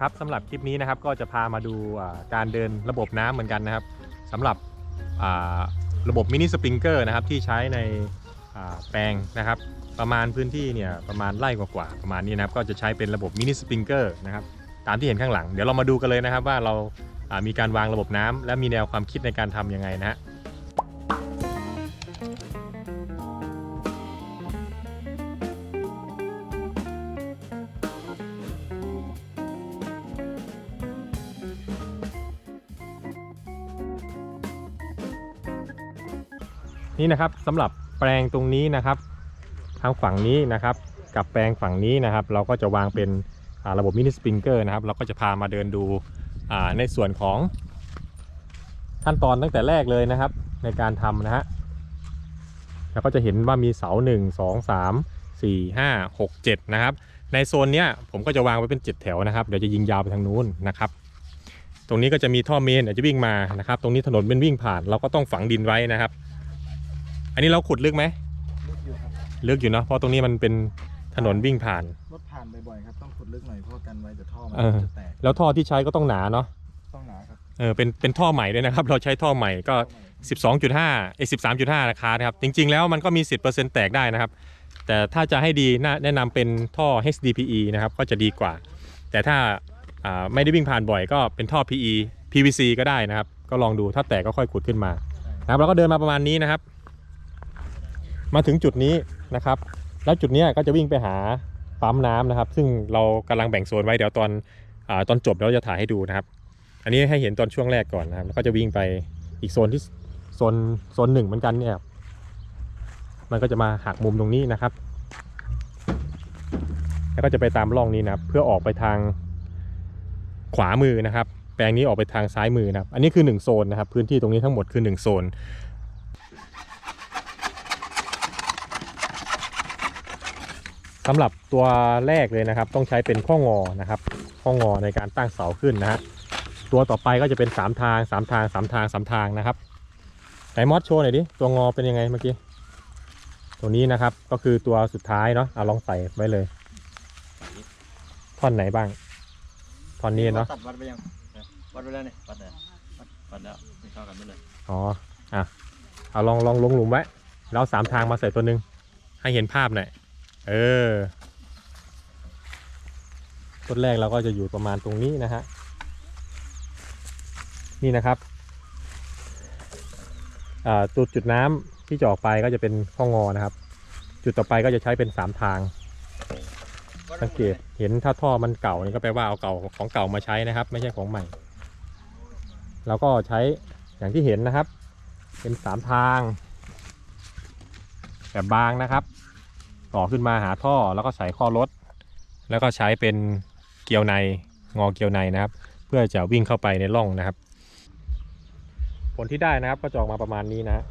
ครับสำหรับคลิปนี้นะครับก็จะพามาดูการเดินระบบน้ำเหมือนกันนะครับสำหรับระบบมินิสปริงเกอร์นะครับที่ใช้ในแปลงนะครับ ประมาณพื้นที่เนี่ยประมาณไร่กว่าๆประมาณนี้นะครับก็จะใช้เป็นระบบมินิสปริงเกอร์นะครับตามที่เห็นข้างหลัง เดี๋ยวเรามาดูกันเลยนะครับว่าเราอ่ามีการวางระบบน้ำและมีแนวความคิดในการทำยังไงนะฮะ นี่นะครับสำหรับแปลงตรงนี้นะครับทางฝั่งนี้นะครับ กับแปลงฝั่งนี้นะครับ เราก็จะวางเป็นระบบมินิสปริงเกอร์นะครับ เราก็จะพามาเดินดูในส่วนของขั้นตอนตั้งแต่แรกเลยนะครับ ในการทำนะฮะเราก็จะเห็นว่ามีเสา 1 2 3 4 5 6 7 นะครับ ในโซนเนี้ยผมก็จะวางไว้เป็น 7 แถวนะครับ เดี๋ยวจะยิงยาวไปทางนู้นนะครับตรงนี้ก็จะมีท่อเมนอาจจะวิ่งมานะครับ ตรงนี้ถนนเป็นวิ่งผ่าน เราก็ต้องฝังดินไว้นะครับ อันนี้เราขุดลึกไหมลึกอยู่ครับลึกอยู่เนาะเพราะตรงนี้มันเป็นถนนวิ่งผ่าน รถผ่านบ่อยๆครับต้องขุดลึกหน่อยเพราะกันไว้จะท่อมันเออ จะแตกแล้วท่อที่ใช้ก็ต้องหนาเนาะต้องหนาครับเออเป็นเป็นท่อใหม่ด้วยนะครับ เราใช้ท่อใหม่ก็ 12.5เอ้13.5 ราคานะครับ จริง ๆ แล้วมันก็มี 10%แตกได้นะครับ แต่ถ้าจะให้ดีน่าแนะนำเป็นท่อ HDPE นะครับ ก็จะดีกว่า แต่ถ้าอ่าไม่ได้วิ่งผ่านบ่อยก็เป็นท่อ PE PVC ก็ได้นะครับ ก็ลองดูถ้าแตกก็ค่อยขุดขึ้นมานะครับเราก็เดินมาประมาณนี้นะครับ มาถึงจุดนี้นะครับ แล้วจุดนี้ก็จะวิ่งไปหาปั๊มน้ำนะครับ ซึ่งเรากำลังแบ่งโซนไว้เดี๋ยวตอนอตอนจบเราจะถ่ายให้ดูนะครับ อันนี้ให้เห็นตอนช่วงแรกก่อนนะครับ แล้วก็จะวิ่งไปอีกโซนที่โซนโซนหนึ่งเหมือนกันเนี่ยมันก็จะมาหักมุมตรงนี้นะครับ แล้วก็จะไปตามร่องนี้นะครับ เพื่อออกไปทางขวามือนะครับ แปลงนี้ออกไปทางซ้ายมือนะครับ อันนี้คือ 1 โซนนะครับ พื้นที่ตรงนี้ทั้งหมดคือ 1 โซน สำหรับตัวแรกเลยนะครับ ต้องใช้เป็นข้องอนะครับข้องอในการตั้งเสาขึ้นนะฮะตัวต่อไปก็จะเป็น 3 ทาง 3 ทาง 3 ทาง 3 ทางนะครับไหนมอสโชว์หน่อยดิตัวงอเป็นยังไงเมื่อกี้ตัวนี้นะครับก็คือตัวสุดท้ายเนาะเอาลองใส่ไว้เลยท่อนไหนบ้างท่อนนี้เนาะตัดวัดไปยังวัดไปแล้วนี่วัดแล้ววัดวัดแล้วไม่เข้ากันไม่เลยอ๋ออะเอาลองลองลงหลุมไว้แล้วเอาสามทางมาใส่ตัวหนึ่งให้เห็นภาพหน่อย เออ ต้นแรกเราก็จะอยู่ประมาณตรงนี้นะฮะ นี่นะครับอ่าจุดจุดน้ำที่จะออกไปก็จะเป็นข้องอนะครับ จุดต่อไปก็จะใช้เป็นสามทาง สังเกตเห็นถ้าท่อมันเก่านี่ก็แปลว่าเอาเก่าของเก่ามาใช้นะครับ ไม่ใช่ของใหม่ แล้วก็ใช้อย่างที่เห็นนะครับ เป็นสามทางแบบบางนะครับ ต่อขึ้นมาหาท่อแล้วก็ใส่ข้อรถ แล้วก็ใช้เป็นเกลียวในงอเกลียวในนะครับ เพื่อจะวิ่งเข้าไปในร่องนะครับ ผลที่ได้นะครับก็จะออกมาประมาณนี้นะ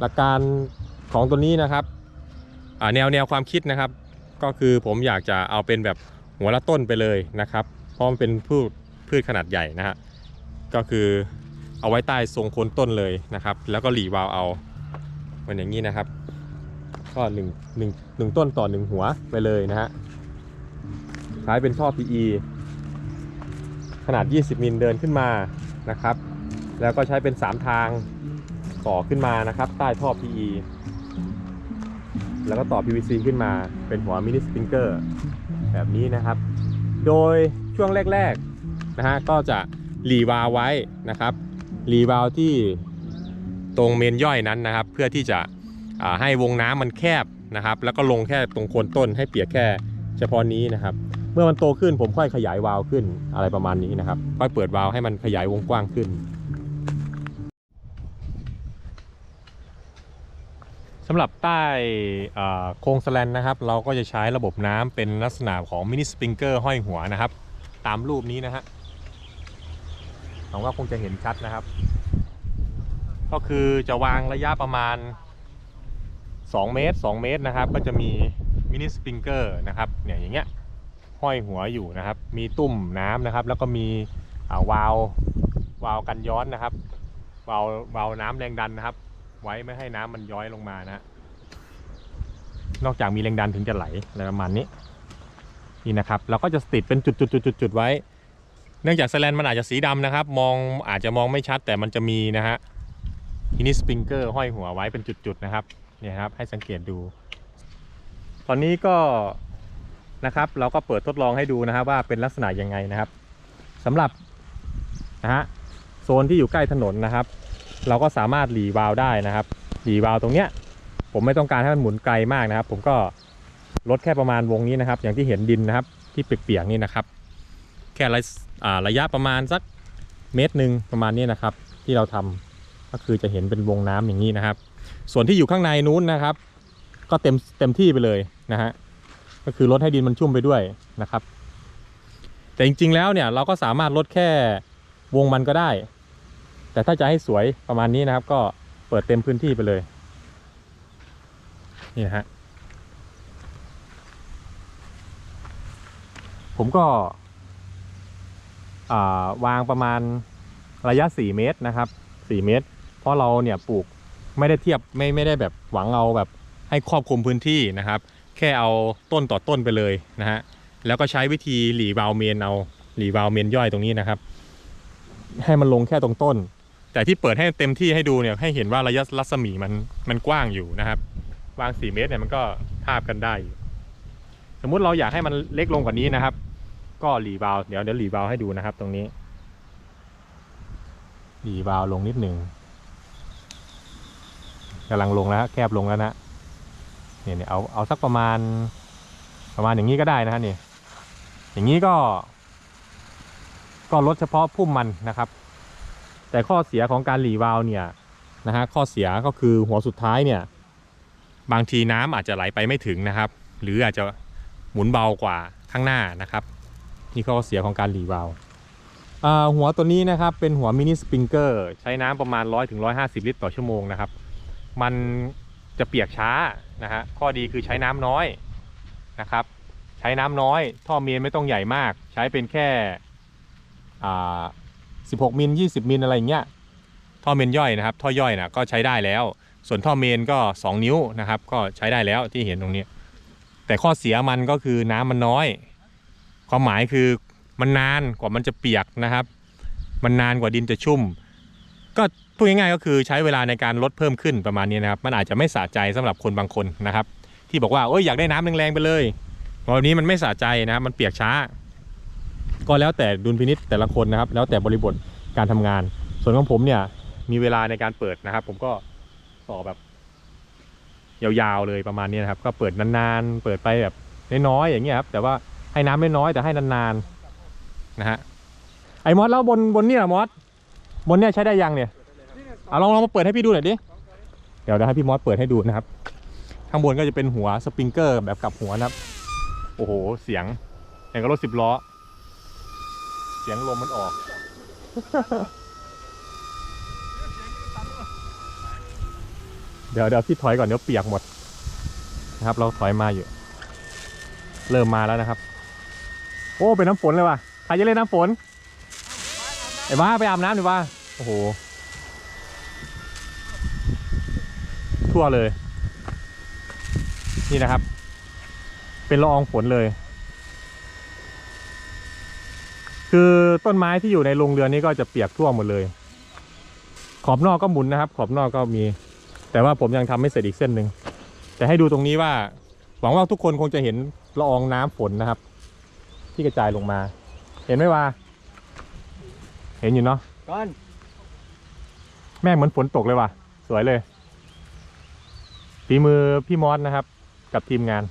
หลักการของตัวนี้นะครับแนวแนวความคิดนะครับ ก็คือผมอยากจะเอาเป็นแบบหัวละต้นไปเลยนะครับ เพราะมันเป็นพืชพืชขนาดใหญ่นะฮะก็คือ เอาไว้ใต้ทรงโคนต้นเลยนะครับ แล้วก็หลีวาวเอาเหมันอย่างนี้นะครับ ก็หนึ่งหนึ่งหนึ่งต้นต่อหนึ่งหัวไปเลยนะฮะใช้เป็นท่อ PE ขนาด 20 มิลเดินขึ้นมานะครับ แล้วก็ใช้เป็น 3 ทางต่อขึ้นมานะครับ ใต้ท่อ PE แล้วก็ต่อ PVC ขึ้นมาเป็นหัวมินิสปริงเกอร์แบบนี้นะครับ โดยช่วงแรก ๆ นะฮะก็จะรีวาวไว้นะครับ รีวาล์วที่ตรงเมนย่อยนั้นนะครับ เพื่อที่จะให้วงน้ำมันแคบนะครับ แล้วก็ลงแค่ตรงโคนต้นให้เปียกแค่เฉพาะนี้นะครับ เมื่อมันโตขึ้นผมค่อยขยายวาล์วขึ้นอะไรประมาณนี้นะครับ ค่อยเปิดวาล์วให้มันขยายวงกว้างขึ้นสำหรับใต้โครงสแลนนะครับ เราก็จะใช้ระบบน้ำเป็นลักษณะของมินิสปริงเกอร์ห้อยหัวนะครับ ตามรูปนี้นะฮะ หวังว่าคงจะเห็นชัดนะครับ ก็คือจะวางระยะประมาณ 2 เมตร 2 เมตรนะครับ ก็จะมีมินิสปริงเกอร์นะครับเนี่ยอย่างเงี้ยห้อยหัวอยู่นะครับ มีตุ่มน้ำนะครับ แล้วก็มีาวาลวาลกันย้อนนะครับวาลวาลน้ำแรงดันนะครับ ไว้ไม่ให้น้ำมันย้อยลงมานะฮะนอกจากมีแรงดันถึงจะไหลอะไรประมาณนี้นี่นะครับเราก็จะติดเป็นจุดๆๆๆไว้ เนื่องจากสแลนมันอาจจะสีดำนะครับ มองอาจจะมองไม่ชัดแต่มันจะมีนะฮะทีนี้สปริงเกอร์ห้อยหัวไว้เป็นจุดๆนะครับเนี่ยครับให้สังเกตดู ตอนนี้ก็นะครับเราก็เปิดทดลองให้ดูนะครับว่าเป็นลักษณะยังไงนะครับสำหรับนะฮะโซนที่อยู่ใกล้ถนนนะครับ เราก็สามารถหลีวาล์วได้นะครับหลีวาล์วตรงเนี้ยผมไม่ต้องการให้มันหมุนไกลมากนะครับ ผมก็ลดแค่ประมาณวงนี้นะครับ อย่างที่เห็นดินนะครับ ที่เปียกๆนี่นะครับ แค่ระระยะประมาณสักเมตรหนึ่งประมาณนี้นะครับ ที่เราทำก็คือจะเห็นเป็นวงน้ำอย่างนี้นะครับ ส่วนที่อยู่ข้างในนู้นนะครับ ก็เต็มเต็มที่ไปเลยนะฮะก็คือลดให้ดินมันชุ่มไปด้วยนะครับ แต่จริงๆแล้วเนี่ยเราก็สามารถลดแค่วงมันก็ได้ แต่ถ้าจะให้สวยประมาณนี้นะครับ ก็เปิดเต็มพื้นที่ไปเลยนี่นะฮะผมก็ วางประมาณระยะ 4 เมตรนะครับ 4 เมตร เพราะเราเนี่ยปลูกไม่ได้เทียบไม่ไม่ได้แบบหวังเอาแบบให้ครอบคลุมพื้นที่นะครับ แค่เอาต้นต่อต้นไปเลยนะฮะแล้วก็ใช้วิธีหลีวาลเมนเอาหลีวาลเมนย่อยตรงนี้นะครับ ให้มันลงแค่ตรงต้น แต่ที่เปิดให้เต็มที่ให้ดูเนี่ยให้เห็นว่าระยะรัศมีมันมันกว้างอยู่นะครับวาง 4 เมตรเนี่ยมันก็ทาบกันได้ สมมุติเราอยากให้มันเล็กลงกว่านี้นะครับ ก็หลีวาวเดี๋ยวเดี๋ยวหลีวาวให้ดูนะครับ ตรงนี้หลีวาล์วลงนิดหนึ่งกำลังลงแล้วแคบลงแล้วนะเนี่ยเนี่ยเอาเอาสักประมาณ ประมาณอย่างนี้ก็ได้นะฮะนี่อย่างนี้ก็ ก็ลดเฉพาะพุ่มมันนะครับ แต่ข้อเสียของการหลีวาล์วเนี่ยนะฮะข้อเสียก็คือหัวสุดท้ายเนี่ย บางทีน้ำอาจจะไหลไปไม่ถึงนะครับ หรืออาจจะหมุนเบากว่าข้างหน้านะครับ นี่ข้อเสียของการหลีวาล์วอ่าหัวตัวนี้นะครับเป็นหัวมินิสปริงเกอร์ใช้น้ำประมาณ 100-150ถึง150ลิตรต่อชั่วโมงนะครับ มันจะเปียกช้านะฮะข้อดีคือใช้น้ำน้อยนะครับ ใช้น้ำน้อย ท่อเมนไม่ต้องใหญ่มาก ใช้เป็นแค่อ่า16มิล20มิลอะไรอย่างเงี้ยท่อเมนย่อยนะครับท่อย่อยนะก็ใช้ได้แล้ว ส่วนท่อเมนก็ 2 นิ้วนะครับ ก็ใช้ได้แล้วที่เห็นตรงนี้ แต่ข้อเสียมันก็คือน้ำมันน้อย ความหมายคือมันนานกว่ามันจะเปียกนะครับ มันนานกว่าดินจะชุ่ม ก็พูดง่ายๆก็คือใช้เวลาในการลดเพิ่มขึ้นประมาณนี้นะครับ มันอาจจะไม่สะใจสำหรับคนบางคนนะครับ ที่บอกว่าโอ้ยอยากได้น้ำแรงๆไปเลยวันนี้มันไม่สะใจนะครับมันเปียกช้า ก็แล้วแต่ดุลพินิษแต่ละคนนะครับ แล้วแต่บริบทการทำงาน ส่วนของผมเนี่ยมีเวลาในการเปิดนะครับ ผมก็ต่อแบบ ยาวๆเลยประมาณนี้นะครับ ก็เปิดนานๆ เปิดไปแบบน้อยๆอย่างเงี้ยครับ แต่ว่า ให้น้ำไม่น้อยแต่ให้นานๆนะฮะไอ้มอสแล้วบนบนเนี่ยมอสบนเนี่ยใช้ได้ยังเนี่ยเอาลองลองมาเปิดให้พี่ดูหน่อยดิเดี๋ยวเดี๋ยวให้พี่มอสเปิดให้ดูนะครับ ข้างบนก็จะเป็นหัวสปริงเกอร์แบบกลับหัวนะครับ โอ้โหเสียงอย่างกับรถสิบล้อ เสียงลมมันออก เดี๋ยวเดี๋ยวพี่ถอยก่อนเดี๋ยวเปียกหมดนะครับ เราถอยมาอยู่ เริ่มมาแล้วนะครับ โอ้เป็นน้ำฝนเลยว่ะใครจะเล่นน้ำฝนไอ้บ้าไปอาบน้ำดิว่าโอ้โห ทั่วเลย นี่นะครับ เป็นละอองฝนเลย คือต้นไม้ที่อยู่ในโรงเรือนนี้ก็จะเปียกทั่วหมดเลย ขอบนอกก็หมุนนะครับ ขอบนอกก็มี แต่ว่าผมยังทำไม่เสร็จอีกเส้นหนึ่งแต่ให้ดูตรงนี้ว่า หวังว่าทุกคนคงจะเห็นละอองน้ำฝนนะครับ ที่กระจายลงมา เห็นไหมว่าเห็นอยู่เนาะก้อนแม่งเหมือนฝนตกเลยว่ะ สวยเลยฝีมือพี่มอสนะครับ กับทีมงาน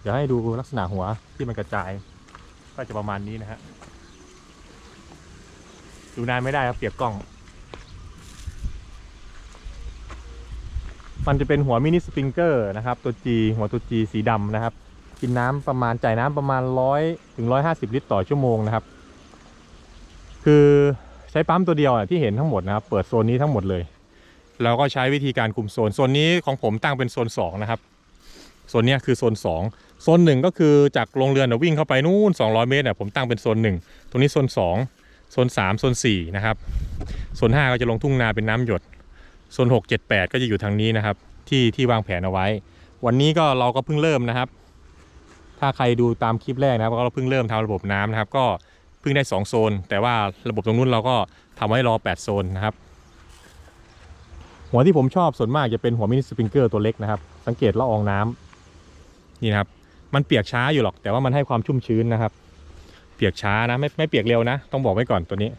เดี๋ยวให้ดูลักษณะหัวที่มันกระจาย ก็จะประมาณนี้นะฮะดูนานไม่ได้ครับเปียกกล้อง มันจะเป็นหัวมินิสปริงเกอร์นะครับ ตัว G หัวตัว G สีดำนะครับ กินน้ำประมาณจ่ายน้ำประมาณ100ถึง150ลิตรต่อชั่วโมงนะครับ คือใช้ปั๊มตัวเดียวอะที่เห็นทั้งหมดนะครับ เปิดโซนนี้ทั้งหมดเลย เราก็ใช้วิธีการคุมโซน โซนนี้ของผมตั้งเป็นโซน2นะครับ โซนนี้คือโซน2โซน1ก็คือจากโรงเรือนวิ่งเข้าไปนู่น200 เมตรเนี่ยผมตั้งเป็นโซน1ตรงนี้โซน2โซน3โซน4นะครับ โซน5ก็จะลงทุ่งนาเป็นน้ำหยด โซน6 7 8ก็จะอยู่ทางนี้นะครับ ที่ที่วางแผนเอาไว้ วันนี้ก็เราก็เพิ่งเริ่มนะครับ ถ้าใครดูตามคลิปแรกนะครับก็เราเพิ่งเริ่มทำระบบน้ำนะครับก็เพิ่งได้ 2 โซน แต่ว่าระบบตรงนู้นเราก็ทำไว้รอ 8 โซนนะครับ หัวที่ผมชอบส่วนมากจะเป็นหัวมินิสปริงเกอร์ตัวเล็กนะครับ สังเกตละอองน้ำนี่นะครับ มันเปียกช้าอยู่หรอก แต่ว่ามันให้ความชุ่มชื้นนะครับ เปียกช้านะไม่ไม่เปียกเร็วนะ ต้องบอกไว้ก่อนตัวนี้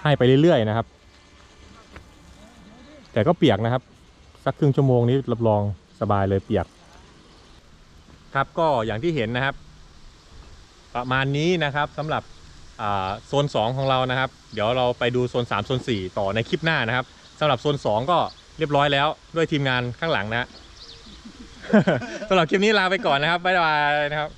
ให้ไปเรื่อยๆนะครับ แต่ก็เปียกนะครับ สักครึ่งชั่วโมงนี้รับรองสบายเลยเปียก ครับก็อย่างที่เห็นนะครับ ประมาณนี้นะครับสำหรับโซน 2 ของเรานะครับ เดี๋ยวเราไปดูโซน 3 โซน 4 ต่อในคลิปหน้านะครับสำหรับโซน 2 ก็เรียบร้อยแล้วด้วยทีมงานข้างหลังนะ สำหรับคลิปนี้ลาไปก่อนนะครับบ๊ายบายนะครับ